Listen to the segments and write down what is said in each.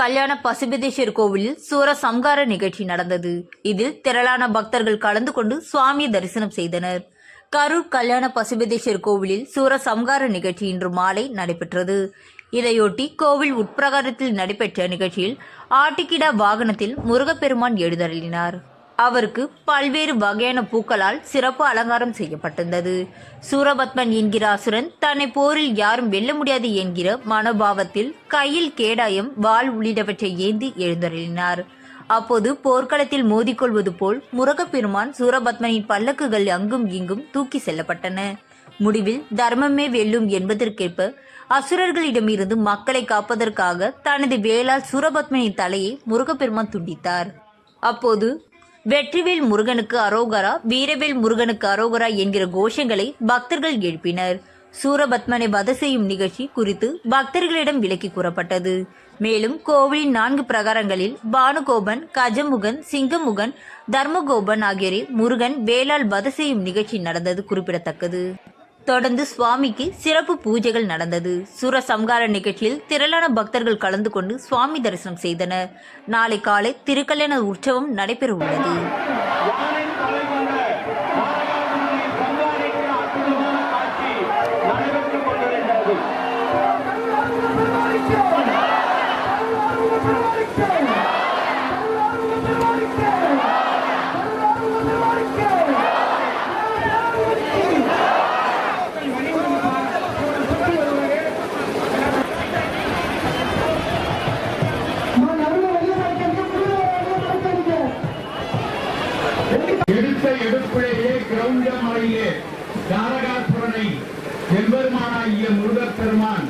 கல்யாண பசுபதேஸ்வர் கோவிலில் சூர சம்கார நிகழ்ச்சி நடந்தது. இதில் திரளான பக்தர்கள் கலந்து கொண்டு சுவாமி தரிசனம் செய்தனர். கரூர் கல்யாண பசுபதேஸ்வர் கோவிலில் சூர சம்கார நிகழ்ச்சி இன்று மாலை நடைபெற்றது. இதையொட்டி கோவில் உட்பிரகாரத்தில் நடைபெற்ற நிகழ்ச்சியில் ஆட்டிக்கிடா வாகனத்தில் முருகப்பெருமான் எழுதருளினார் அவருக்கு பல்வேறு வகையான பூக்களால் சிறப்பு அலங்காரம் செய்யப்பட்டிருந்தது. சூரபத்மன் என்கிற அசுரன் தன்னை போரில் யாரும் வெல்ல முடியாது என்கிற மனோபாவத்தில் கையில் கேடாயம் வாள் உள்ளிட்டவற்றை ஏந்தி எழுந்தருளினார். அப்போது போர்க்களத்தில் மோதிக்கொள்வது போல் முருகப்பெருமான் சூரபத்மனின் பல்லக்குகள் அங்கும் இங்கும் தூக்கி செல்லப்பட்டன. முடிவில் தர்மமே வெல்லும் என்பதற்கேற்ப அசுரர்களிடமிருந்து மக்களை காப்பதற்காக தனது வேளால் சூரபத்மனின் தலையை முருகப்பெருமான் துண்டித்தார். அப்போது வெற்றிவேல் முருகனுக்கு அரோகரா வீரவேல் முருகனுக்கு அரோகரா என்கிற கோஷங்களை பக்தர்கள் எழுப்பினர். சூரபத்மனை வத செய்யும் நிகழ்ச்சி குறித்து பக்தர்களிடம் விலக்கி கூறப்பட்டது. மேலும் கோவிலின் நான்கு பிரகாரங்களில் பானுகோபன் கஜமுகன் சிங்கமுகன் தர்மகோபன் ஆகியோரை முருகன் வேளால் வத செய்யும் நிகழ்ச்சி நடந்தது குறிப்பிடத்தக்கது. தொடர்ந்து சுவாமிக்கு சிறப்பு பூஜைகள் நடந்தது. சுர சம்கார நிகழ்ச்சியில் திரளான பக்தர்கள் கலந்து கொண்டு சுவாமி தரிசனம் செய்தனர். நாளை காலை திருக்கல்யாண உற்சவம் நடைபெற உள்ளது கிரௌண்டமலையிலே தாரகாசுரனை எம்பெருமானாகிய முருகப் பெருமான்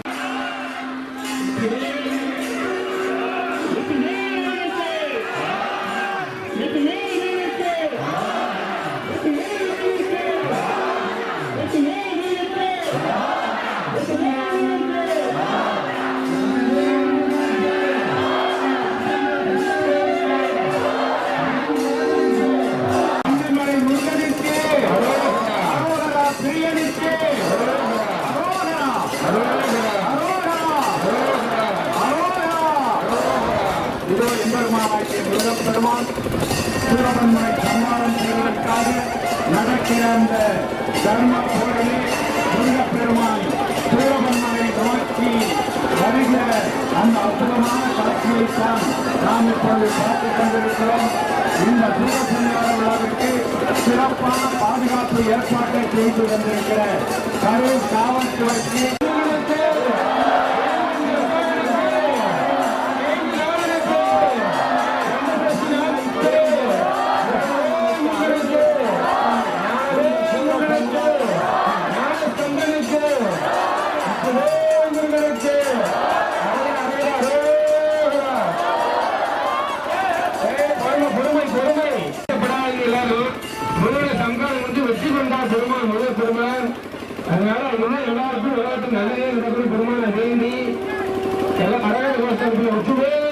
எம்பெருமானாகிய முருகப்பெருமான் சூரபன்மனை சம்மாரம் செய்வதற்காக நடக்கிற அந்த தர்ம போரிலே முருகப்பெருமான் சூரபன்மனை நோக்கி வருகிற அந்த அற்புதமான காட்சியைத்தான் நாம் இப்பொழுது பார்த்துக் கொண்டிருக்கிறோம் இந்த சூரசஞ்சார விழாவிற்கு சிறப்பான பாதுகாப்பு ஏற்பாட்டை செய்து வந்திருக்கிற கரூர் காவல்துறைக்கு அதனால வந்து எல்லாருக்கும் எல்லாருக்கும் நல்லதே நடக்கும் பெருமான வேண்டி எல்லாம் கடக விவசாயத்தில் ஒற்றுவேல்